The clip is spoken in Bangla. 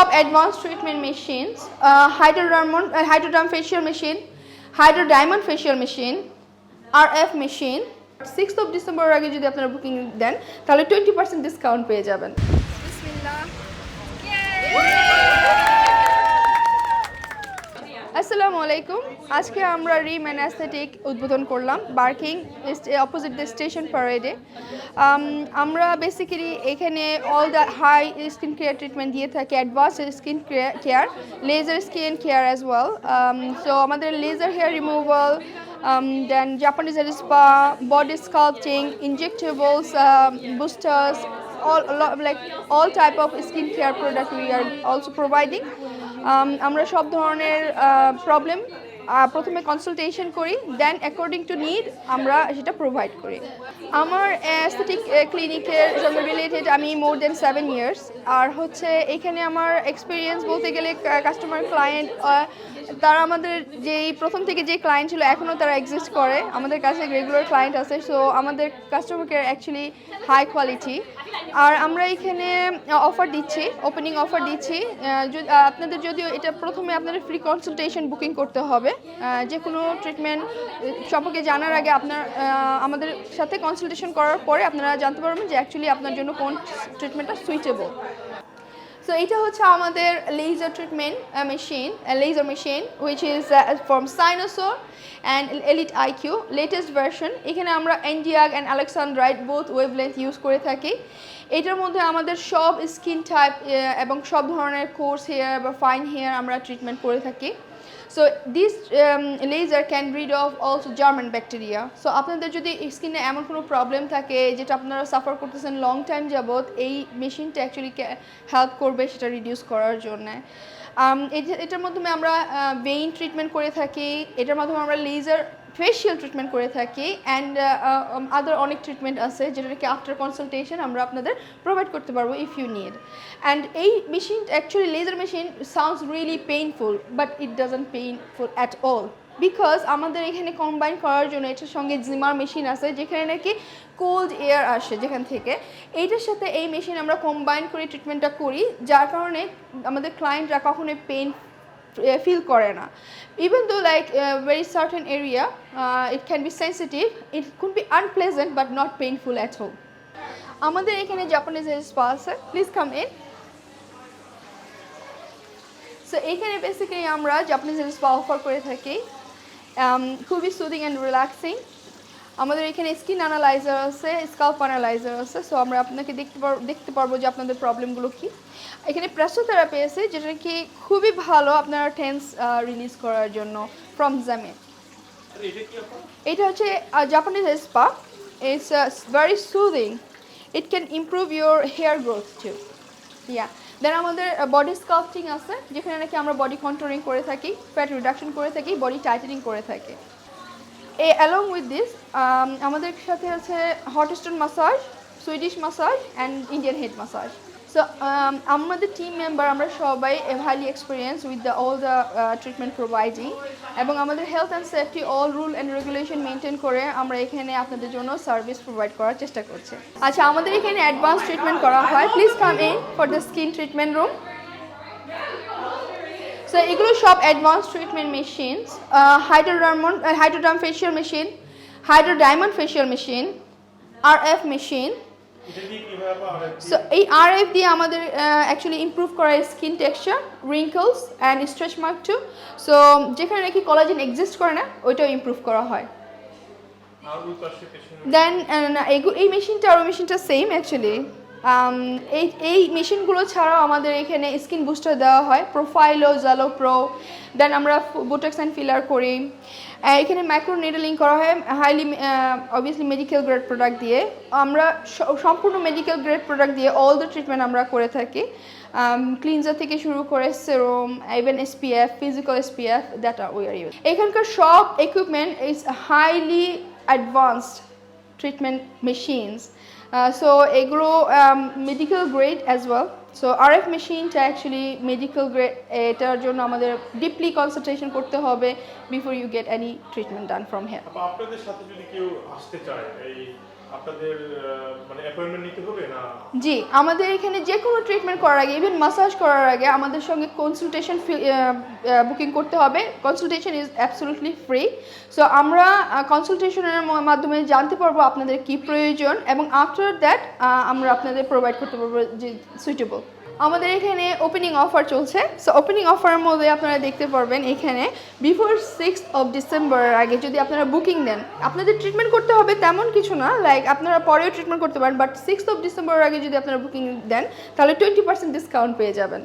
সব advance treatment machines hydrodermon hydroderm facial machine hydrodiamond facial machine R F machine six of ডিসেম্বরের আগে যদি আপনারা দেন, তাহলে টোয়েন্টি পার্সেন্ট ডিসকাউন্ট পেয়ে যাবেন। আসসালামু আলাইকুম। আজকে আমরা রিম অ্যান্ড অ্যাস্থেটিক উদ্বোধন করলাম বার্কিং অপোজিট দ্য স্টেশন প্যারেডে আমরা বেসিক্যালি এখানে all the high skin care treatment দিয়ে থাকি advance skin care laser skin care as well so আমাদের laser hair removal then Japanese spa body sculpting injectables lot, like all type of skin care product we are also providing. um, আমরা সব ধরনের প্রবলেম প্রথমে কনসালটেশন করি দেন অ্যাকর্ডিং টু নিড আমরা সেটা প্রোভাইড করি। আমার অ্যাস্থেটিক ক্লিনিকের সঙ্গে রিলেটেড আমি মোর দেন সেভেন ইয়ার্স আর হচ্ছে এখানে আমার এক্সপিরিয়েন্স বলতে গেলে কাস্টমার ক্লায়েন্ট তারা আমাদের যেই প্রথম থেকে যে ক্লায়েন্ট ছিল, এখনও তারা এক্সিস্ট করে। আমাদের কাছে রেগুলার ক্লায়েন্ট আছে সো আমাদের customer care actually high quality আর আমরা এখানে অফার দিচ্ছি ওপেনিং অফার দিচ্ছি। আপনাদের যদিও এটা প্রথমে আপনাদের ফ্রি কনসালটেশন বুকিং করতে হবে যে কোনো ট্রিটমেন্ট সম্পর্কে জানার আগে আপনার আমাদের সাথে কনসালটেশন করার পরে আপনারা জানতে পারবেন যে অ্যাকচুয়ালি আপনার জন্য কোন ট্রিটমেন্টটা সুইটেবল সো এটা হচ্ছে আমাদের laser treatment machine laser machine which is from Cynosure and Elite IQ latest version এখানে আমরা NdYAG and alexandrite both wavelength use করে থাকি। এটার মধ্যে আমাদের সব স্কিন টাইপ এবং সব ধরনের কোর্স হেয়ার বা ফাইন হেয়ার আমরা ট্রিটমেন্ট করে থাকি। So this laser can rid of also German bacteria so আপনাদের যদি স্কিনে এমন কোনো প্রবলেম থাকে, যেটা আপনারা সাফার করতেছেন লং টাইম যাবৎ, এই মেশিনটা অ্যাকচুয়ালি হেল্প করবে সেটা রিডিউস করার জন্যে। এটার মাধ্যমে আমরা ভেইন ট্রিটমেন্ট করে থাকি, এটার মাধ্যমে আমরা লেজার ফেশিয়াল ট্রিটমেন্ট করে থাকি অ্যান্ড আদার অনেক ট্রিটমেন্ট আছে যেটা নাকি আফটার কনসালটেশন আমরা আপনাদের প্রোভাইড করতে পারব ইফ ইউ নিড অ্যান্ড এই machine actually laser machine sounds really painful but it doesn't painful at all because আমাদের এখানে কম্বাইন করার জন্য এটার সঙ্গে জিমার মেশিন আছে, যেখানে নাকি কোল্ড এয়ার আসে যেখান থেকে। এইটার সাথে এই মেশিন আমরা কম্বাইন করে ট্রিটমেন্টটা করি, যার কারণে আমাদের ক্লায়েন্টরা কখনোই পেইন ফিল করে না। Even though like very certain area it can be sensitive it could be unpleasant but not painful at home আমাদের এখানে জাপানিজ স্পা আছে প্লিজ কাম ইন সো এইখানে বেসিক্যালি আমরা জাপানিজ স্পা অফার করে থাকি। খুবই সুদিং অ্যান্ড রিল্যাক্সিং আমাদের এখানে স্কিন অ্যানালাইজার আছে স্কাল্প অ্যানালাইজার আছে সো আমরা আপনাকে দেখতে পার দেখতে পারব যে আপনাদের প্রবলেমগুলো কী। এখানে প্রেসোথেরাপি আছে যেটা কি খুবই ভালো আপনার টেন্স রিলিজ করার জন্য ফ্রম জামে এটা হচ্ছে Japanese spa it's very soothing it can improve your hair growth too yeah then আমাদের বডি স্কাল্পটিং আছে যেখানে নাকি আমরা বডি কন্ট্রোলিং করে থাকি ফ্যাট রিডাকশন করে থাকি বডি টাইটেনিং করে থাকি। এ অ্যালং উইথ দিস আমাদের সাথে আছে hot stone massage Swedish massage and Indian head massage so আমাদের টিম মেম্বার আমরা সবাই highly experience with the all the treatment providing এবং আমাদের health and safety all rule and regulation maintain করে আমরা এখানে আপনাদের জন্য সার্ভিস প্রোভাইড করার চেষ্টা করছি। আচ্ছা আমাদের এখানে অ্যাডভান্স ট্রিটমেন্ট করা হয়। Please come in for the skin treatment room so এগুলো সব advance treatment machines hydrodermon hydroderm facial machine hydrodiamond facial machine R F machine so এই আর এফ দিয়ে আমাদের অ্যাকচুয়ালি ইমপ্রুভ করা হয় skin texture wrinkles and stretch mark too so যেখানে নাকি কলাজেন এক্সিস্ট করে না ওইটাও ইমপ্রুভ করা হয়। দেন এই মেশিনটা আর ওই মেশিনটা সেম অ্যাকচুয়ালি এই এই মেশিনগুলো ছাড়াও আমাদের এখানে স্কিন বুস্টার দেওয়া হয় প্রোফাইলো জালো প্রো দেন আমরা বোটেক্স অ্যান্ড ফিলার করি। এখানে মাইক্রো নিডলিং করা হয় highly obviously medical grade product দিয়ে। আমরা সম্পূর্ণ মেডিকেল গ্রেড প্রোডাক্ট দিয়ে অল দ্য ট্রিটমেন্ট আমরা করে থাকি। ক্লিনজার থেকে শুরু করে serum even SPF physical SPF that we are use এখানকার সব equipment is highly advanced treatment machines so এগুলো medical grade as well so R F মেশিনটা অ্যাকচুয়ালি মেডিকেল গ্রেড এটার জন্য আমাদের ডিপলি কনসেন্ট্রেশন করতে হবে। You get any treatment done from here আপা, আপনাদের সাথে যদি কেউ আসতে চায় এই আপনাদের আহ, মানে অ্যাপয়েন্টমেন্ট নিতে হবে না? জি আমাদের এখানে যে কোনো ট্রিটমেন্ট করার আগে ইভেন মাসাজ করার আগে আমাদের সঙ্গে কনসালটেশন বুকিং করতে হবে। Consultation is absolutely free so আমরা কনসালটেশনের মাধ্যমে জানতে পারব আপনাদের কি প্রয়োজন এবং আফটার দ্যাট আমরা আপনাদের প্রোভাইড করতে পারব যে সুইটেবল আমাদের এখানে ওপেনিং অফার চলছে। সো ওপেনিং অফারের মধ্যে আপনারা দেখতে পারবেন এখানে। বিফোর সিক্স অফ ডিসেম্বরের আগে যদি আপনারা বুকিং দেন, আপনাদের ট্রিটমেন্ট করতে হবে তেমন কিছু না লাইক আপনারা পরেও ট্রিটমেন্ট করতে পারেন বাট সিক্স অফ ডিসেম্বরের আগে যদি আপনারা বুকিং দেন, তাহলে টোয়েন্টি পার্সেন্ট ডিসকাউন্ট পেয়ে যাবেন।